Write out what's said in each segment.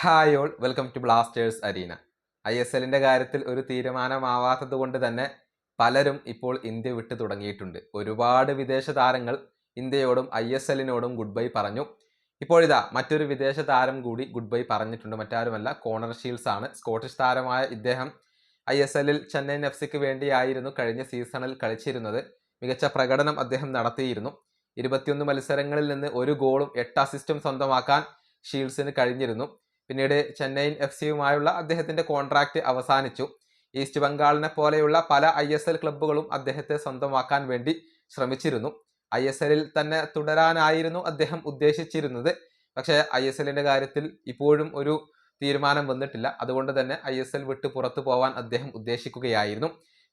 Hi all welcome to Blasters arena I S എല്ലിന്റെ കാര്യത്തിൽ ഒരു തീരുമാനമാവാത്തത് കൊണ്ട് തന്നെ പലരും ഇപ്പോൾ ഇന്ത്യ വിട്ടു തുടങ്ങിയിട്ടുണ്ട്. ഒരുപാട് വിദേശ താരങ്ങൾ ഇന്ത്യയോടും ഐ എസ് എല്ലിനോടും ഗുഡ് ബൈ പറഞ്ഞു. ഇപ്പോഴിതാ മറ്റൊരു വിദേശ താരം കൂടി ഗുഡ് ബൈ പറഞ്ഞിട്ടുണ്ട്. മറ്റാരുമല്ല കോണർ ഷീൽസ് ആണ്. സ്കോട്ടിഷ് താരമായ ഇദ്ദേഹം ഐ എസ് എല്ലിൽ ചെന്നൈയിൻ എഫ് സിക്ക് വേണ്ടിയായിരുന്നു കഴിഞ്ഞ സീസണിൽ കളിച്ചിരുന്നത്. മികച്ച പ്രകടനം അദ്ദേഹം നടത്തിയിരുന്നു. ഇരുപത്തിയൊന്ന് മത്സരങ്ങളിൽ നിന്ന് ഒരു ഗോളും എട്ട് അസിസ്റ്റും സ്വന്തമാക്കാൻ ഷീൽസിന് കഴിഞ്ഞിരുന്നു. പിന്നീട് ചെന്നൈയിൻ എഫ് സിയുമായുള്ള അദ്ദേഹത്തിന്റെ കോൺട്രാക്റ്റ് അവസാനിച്ചു. ഈസ്റ്റ് ബംഗാളിനെ പോലെയുള്ള പല ഐ എസ് എൽ ക്ലബ്ബുകളും അദ്ദേഹത്തെ സ്വന്തമാക്കാൻ വേണ്ടി ശ്രമിച്ചിരുന്നു. ഐ എസ് എല്ലിൽ തന്നെ തുടരാനായിരുന്നു അദ്ദേഹം ഉദ്ദേശിച്ചിരുന്നത്. പക്ഷേ ഐ എസ് എല്ലിന്റെ കാര്യത്തിൽ ഇപ്പോഴും ഒരു തീരുമാനം വന്നിട്ടില്ല. അതുകൊണ്ട് തന്നെ ഐ എസ് എൽ വിട്ട് പുറത്തു പോവാൻ അദ്ദേഹം ഉദ്ദേശിക്കുകയായിരുന്നു.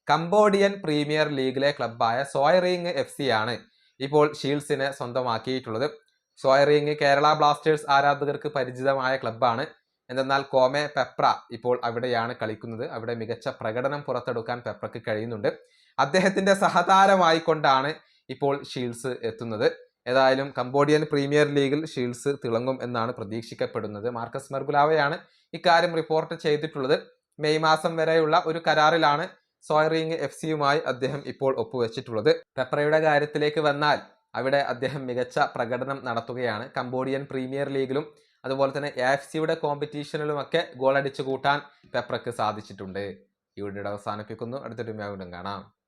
കംബോഡിയൻ പ്രീമിയർ ലീഗിലെ ക്ലബ്ബായ സോയറിങ് എഫ് സി ആണ് ഇപ്പോൾ ഷീൽസിനെ സ്വന്തമാക്കിയിട്ടുള്ളത്. സോയറിങ് കേരള ബ്ലാസ്റ്റേഴ്സ് ആരാധകർക്ക് പരിചിതമായ ക്ലബ്ബാണ്. എന്തെന്നാൽ കോമെ പെപ്ര ഇപ്പോൾ അവിടെയാണ് കളിക്കുന്നത്. അവിടെ മികച്ച പ്രകടനം പുറത്തെടുക്കാൻ പെപ്രക്ക് കഴിയുന്നുണ്ട്. അദ്ദേഹത്തിന്റെ സഹതാരമായിക്കൊണ്ടാണ് ഇപ്പോൾ ഷീൽസ് എത്തുന്നത്. ഏതായാലും കംബോഡിയൻ പ്രീമിയർ ലീഗിൽ ഷീൽസ് തിളങ്ങും എന്നാണ് പ്രതീക്ഷിക്കപ്പെടുന്നത്. മാർക്കസ് മെർഗുലാവയാണ് ഇക്കാര്യം റിപ്പോർട്ട് ചെയ്തിട്ടുള്ളത്. മെയ് മാസം വരെയുള്ള ഒരു കരാറിലാണ് സോയറിങ് എഫ് സിയുമായി അദ്ദേഹം ഇപ്പോൾ ഒപ്പുവെച്ചിട്ടുള്ളത്. പെപ്രയുടെ കാര്യത്തിലേക്ക് വന്നാൽ അവിടെ അദ്ദേഹം മികച്ച പ്രകടനം നടത്തുകയാണ്. കംബോഡിയൻ പ്രീമിയർ ലീഗിലും അതുപോലെ തന്നെ എഫ് സിയുടെ കോമ്പറ്റീഷനിലുമൊക്കെ ഗോൾ അടിച്ചു കൂട്ടാൻ പെപ്രക്ക് സാധിച്ചിട്ടുണ്ട്. ഈ വീഡിയോ അവസാനിപ്പിക്കുന്നു. അടുത്തൊരു വീണ്ടും കാണാം.